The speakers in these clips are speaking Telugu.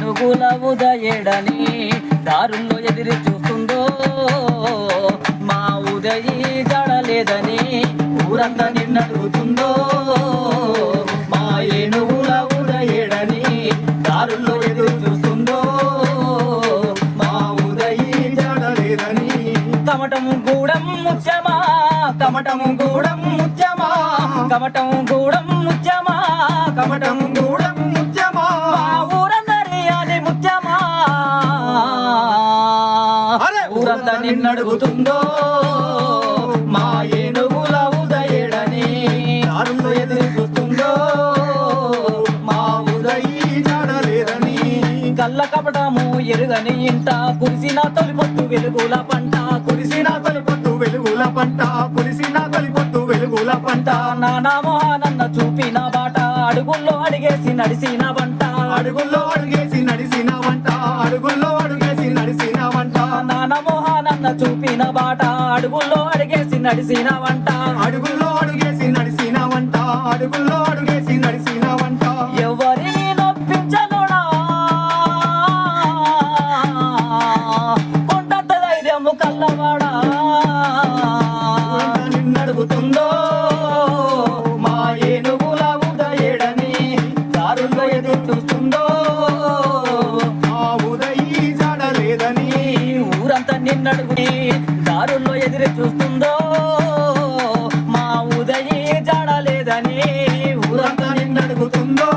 వెలుగుల ఉదయడని దారుల్లో ఎదిరి చూస్తుందో మా ఉదయి జడలేదని ఊరంతా నిన్నడుగుతుందో మా ఏనుగుల ఉదయడని దారుల్లో ఎదురు చూస్తుందో మా ఉదయి జడలేదని. తమటం గూడం ముచ్చమా తమటం గూడం ముచ్చమా తమటం గూడం బాధ నిన్నడుగుతుందో మా ఏనుగుల ఉదయడని దారులు ఎదురు చూస్తుందో మా ఉదయి నడలేదని కళ్ళ కపటము ఎరుగని ఇంట కురిసిన తొలిపొత్తు వెలుగుల పంట కురిసిన తొలిపొట్టు వెలుగుల పంట కురిసిన తొలిపొట్టు వెలుగుల పంట. నానా మోహనన్న చూపిన బాట అడుగుల్లో అడిగేసి నడిసిన వంట. అడుగుల్లో అడిగేసి నడిసిన వంట అడుగుల్లో చూపిన బాట అడుగుల్లో అడిగేసి నడిసిన వంట. అడుగుల్లో అడిగేసి నడిసిన వంట అడుగుల్లో ఊరంతా దారుల్లో ఎదురు చూస్తుందో? మా ఉదయి జాడలేదని ఊరంతా ఊరంతా నిన్నడుగుతుందో?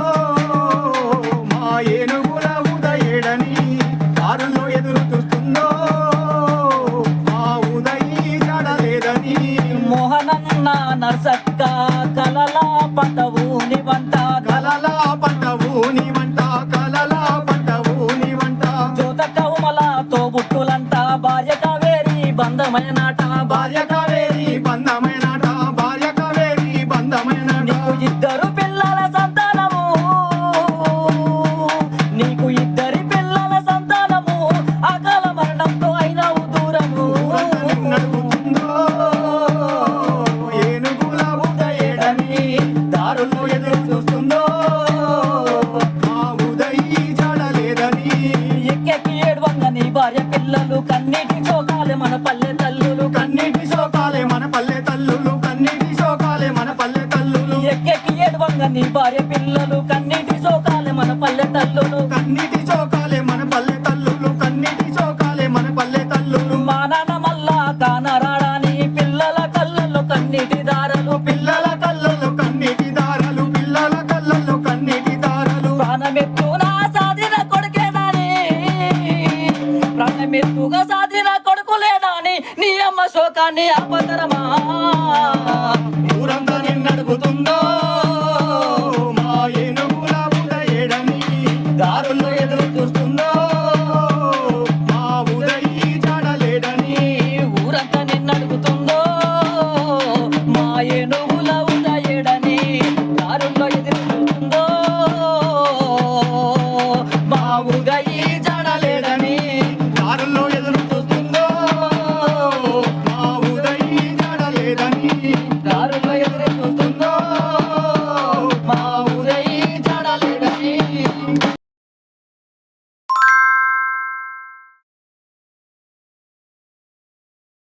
మా ఏనుగుల ఉదయేడని దారుల్లో ఎదురు చూస్తుందో? మా ఉదయి జాడలేదని మోహనన్న నర్సక్క బంధమైనట భార్య కావేరి బంధమైనట భార్య కావేరి బంధమైనట నీకు ఇద్దరు పిల్లల సంతానము. నీకు ఇద్దరి పిల్లల సంతానము. అకాల మరణంతో అయినవు దూరము. ఏనుగుల ఉదయేడని దారుల్లో ఎదురు చూస్తుందో భార్య పిల్లలు కన్నీటి చోకాలే మన పల్లె ఏడువంగ నీ భార్య పిల్లలు కన్నీటి చోకాలే మన పల్లె తల్లులు. కన్నీటి శోకాలే మన పల్లె తల్లులు కన్నీటి శోకాలే మన పల్లె తల్లులు. మా నాన్న మల్లా కానరాడాని పిల్లల కళ్ళల్లో కన్నీటి దారలు. పిల్లల కళ్ళల్లో కన్నీటి దారాలు పిల్లల కళ్ళల్లో కన్నీటి దారాలు. ప్రాణమెత్తుగా సాధిన కొడుకేనాని ప్రాణమెత్తుగా సాధిన కొడుకులేనాని నీ అమ్మ శోకాన్ని ఆపతరమా దారుల్లో ఎదురు చూస్తుందో మా ఉదయి జాడలేడని ఊరంతా నిన్నడుగుతుందో మా